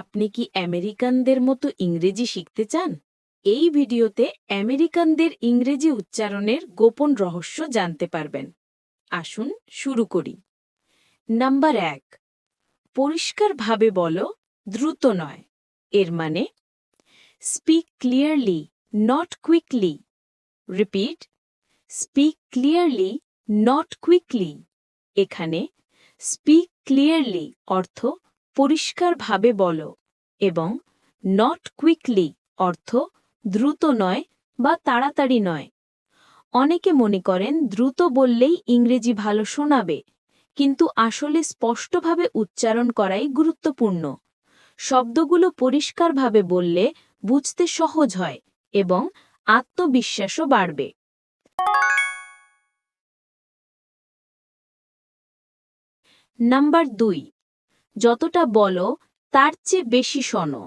আপনি কি আমেরিকানদের মতো ইংরেজি শিখতে চান? এই ভিডিওতে আমেরিকানদের ইংরেজি উচ্চারণের গোপন রহস্য জানতে পারবেন। আসুন শুরু করি। নাম্বার এক, পরিষ্কারভাবে বলো, দ্রুত নয়। এর মানে speak clearly not quickly repeat speak clearly not quickly এখানে স্পিক ক্লিয়ারলি অর্থ পরিষ্কারভাবে বলো এবং নট কুইকলি অর্থ দ্রুত নয় বা তাড়াতাড়ি নয়। অনেকে মনে করেন দ্রুত বললেই ইংরেজি ভালো শোনাবে, কিন্তু আসলে স্পষ্টভাবে উচ্চারণ করাই গুরুত্বপূর্ণ। শব্দগুলো পরিষ্কারভাবে বললে বুঝতে সহজ হয় এবং আত্মবিশ্বাসও বাড়বে। নাম্বার দুই যতটা বলো, তার চেয়ে বেশি শোনো।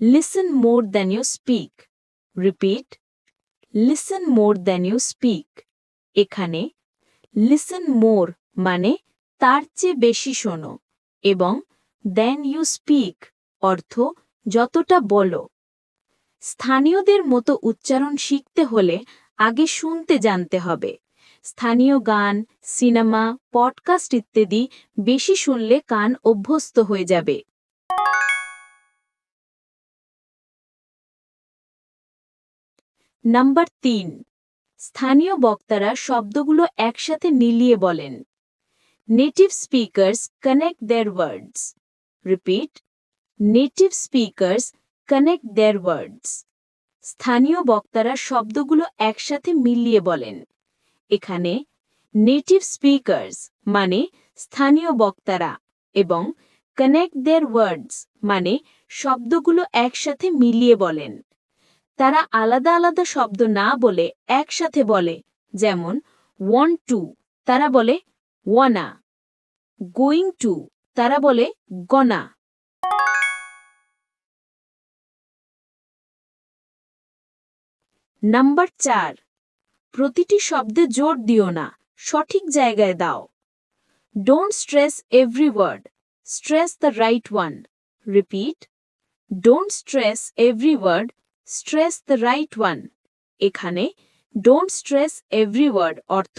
Listen more than you speak repeat listen more than you speak এখানে লিসেন মোর মানে তার চেয়ে বেশি শোনো এবং দ্যান ইউ স্পিক অর্থ যতটা বলো। স্থানীয়দের মতো উচ্চারণ শিখতে হলে আগে শুনতে জানতে হবে। স্থানীয় গান, সিনেমা, পডকাস্ট ইত্যাদি বেশি শুনলে কান অভ্যস্ত হয়ে যাবে। নাম্বার তিন, স্থানীয় বক্তারা শব্দগুলো একসাথে মিলিয়ে বলেন। Native speakers connect their words repeat native speakers connect their words স্থানীয় বক্তারা শব্দগুলো একসাথে মিলিয়ে বলেন। এখানে নেটিভ স্পিকার্স মানে স্থানীয় বক্তারা এবং কানেক্ট দেয়ার ওয়ার্ডস মানে শব্দগুলো একসাথে মিলিয়ে বলেন। তারা আলাদা আলাদা শব্দ না বলে একসাথে বলে, যেমন ওয়ান টু তারা বলে ওয়ানা গোয়িং টু তারা বলে গনা নাম্বার চার প্রতিটি শব্দে জোর দিও না, সঠিক জায়গায় দাও। Don't stress every word stress the right one repeat don't stress every word stress the right one এখানে ডোন্ট স্ট্রেস এভরি ওয়ার্ড অর্থ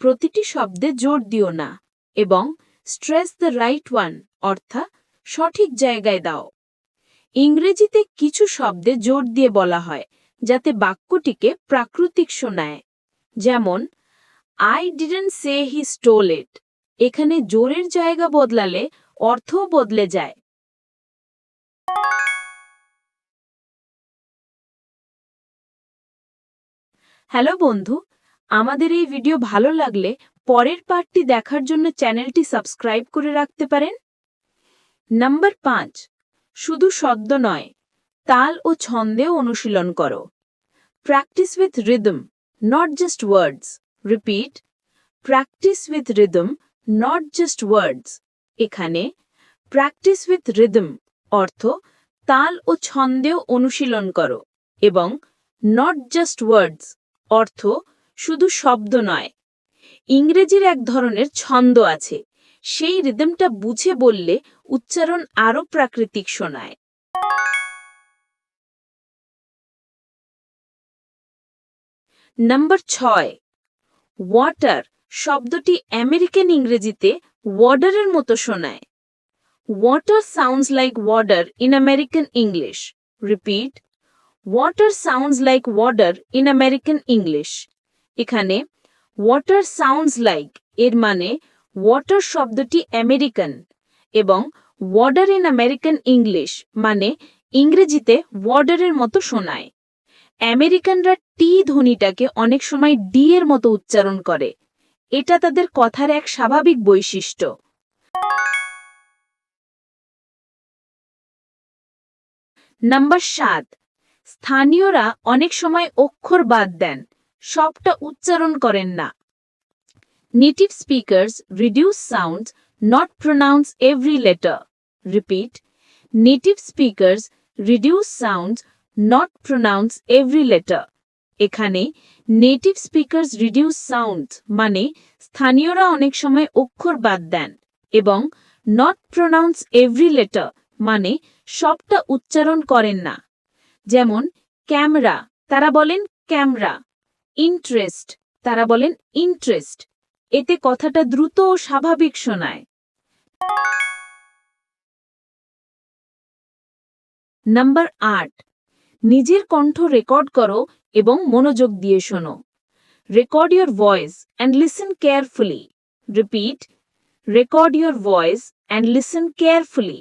প্রতিটি শব্দে জোর দিও না এবং স্ট্রেস দ্য রাইট ওয়ান অর্থাৎ সঠিক জায়গায় দাও। ইংরেজিতে কিছু শব্দে জোর দিয়ে বলা হয়, যাতে বাক্যটিকে প্রাকৃতিক শোনায়। যেমন I didn't say he stole it এখানে জোরের জায়গা বদলালে অর্থও বদলে যায়। হ্যালো বন্ধু, আমাদের এই ভিডিও ভালো লাগলে পরের পার্টটি দেখার জন্য চ্যানেলটি সাবস্ক্রাইব করে রাখতে পারেন। নাম্বার পাঁচ, শুধু শব্দ নয়, তাল ও ছন্দেও অনুশীলন করো। Practise with rhythm. Not just words repeat practise with rhythm not just words এখানে প্র্যাকটিস উইথ রিদম অর্থ, তাল ও ছন্দেও অনুশীলন করো। এবং নট জাস্ট ওয়ার্ডস অর্থ, শুধু শব্দ নয়। ইংরেজির এক ধরনের ছন্দ আছে। সেই রিদমটা বুঝে বললে উচ্চারণ আরও প্রাকৃতিক শোনায়। নাম্বার ছয় ওয়াটার শব্দটি আমেরিকান ইংরেজিতে ওয়ার্ডারের মতো শোনায়। Water sounds like warder in American English repeat water sounds like warder in American English এখানে ওয়াটার সাউন্ডস লাইক এর মানে ওয়াটার শব্দটি আমেরিকান এবং ওয়ার্ডার ইন আমেরিকান ইংলিশ মানে ইংরেজিতে ওয়ার্ডারের মতো শোনায়। আমেরিকানরা টি ধ্বনিটাকে অনেক সময় ডি এর মতো উচ্চারণ করে। এটা তাদের কথার এক স্বাভাবিক বৈশিষ্ট্য। নাম্বার সাত। স্থানীয়রা অনেক সময় অক্ষর বাদ দেন, সবটা উচ্চারণ করেন না। Native speakers reduce sound, not pronounce every letter. Repeat, native speakers reduce sound not pronounce every letter এখানে নেটিভ স্পিকার্স রিডিউস সাউন্ড মানে স্থানীয়রা অনেক সময় অক্ষর বাদ দেন এবং নট প্রোনাউন্স এভরি লেটার মানে সবটা উচ্চারণ করেন না। যেমন ক্যামেরা তারা বলেন ক্যামরা ইন্টারেস্ট তারা বলেন ইন্টারেস্ট এতে কথাটা দ্রুত ও স্বাভাবিক শোনায়। নাম্বার আট নিজের কণ্ঠ রেকর্ড করো এবং মনোযোগ দিয়ে শোনো। Record your voice and listen carefully repeat record your voice and listen carefully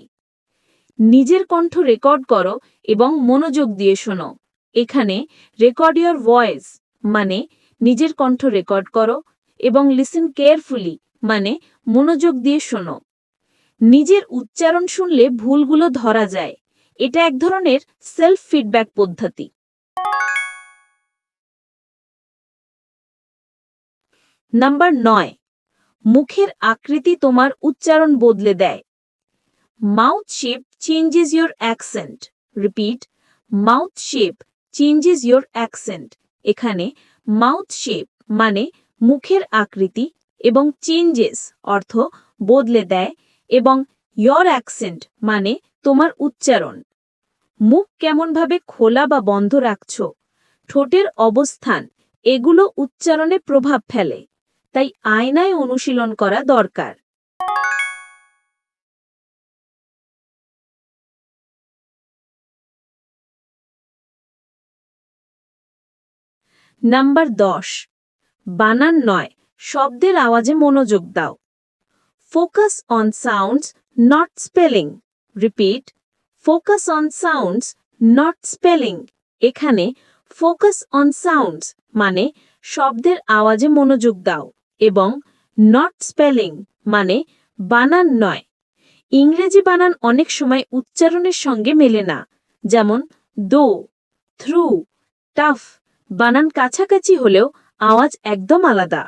নিজের কণ্ঠ রেকর্ড করো এবং মনোযোগ দিয়ে শোনো। এখানে রেকর্ড ইয়োর ভয়েস মানে নিজের কণ্ঠ রেকর্ড করো এবং লিসেন কেয়ারফুলি মানে মনোযোগ দিয়ে শোনো। নিজের উচ্চারণ শুনলে ভুলগুলো ধরা যায়। এটা এক ধরনের সেলফ ফিডব্যাক পদ্ধতি। নাম্বার নয়, মুখের আকৃতি তোমার উচ্চারণ বদলে দেয়। Mouth shape changes your accent repeat mouth shape changes your accent এখানে মাউথ শেপ মানে মুখের আকৃতি এবং চেঞ্জেস অর্থ বদলে দেয় এবং ইয়োর অ্যাকসেন্ট মানে তোমার উচ্চারণ। মুখ কেমনভাবে খোলা বা বন্ধ রাখছ? ঠোঁটের অবস্থান, এগুলো উচ্চারণে প্রভাব ফেলে, তাই আয়নায় অনুশীলন করা দরকার। নাম্বার দশ, বানান নয়, শব্দের আওয়াজে মনোযোগ দাও। Focus on sounds, not spelling. Repeat focus on sounds not spelling এখানে ফোকাস অন সাউন্ডস মানে শব্দের আওয়াজে মনোযোগ দাও এবং নট স্পেলিং মানে বানান নয়। ইংরেজি বানান অনেক সময় উচ্চারণের সঙ্গে মেলে না, যেমন দো, থ্রু, টাফ বানান কাছাকাছি হলেও আওয়াজ একদম আলাদা।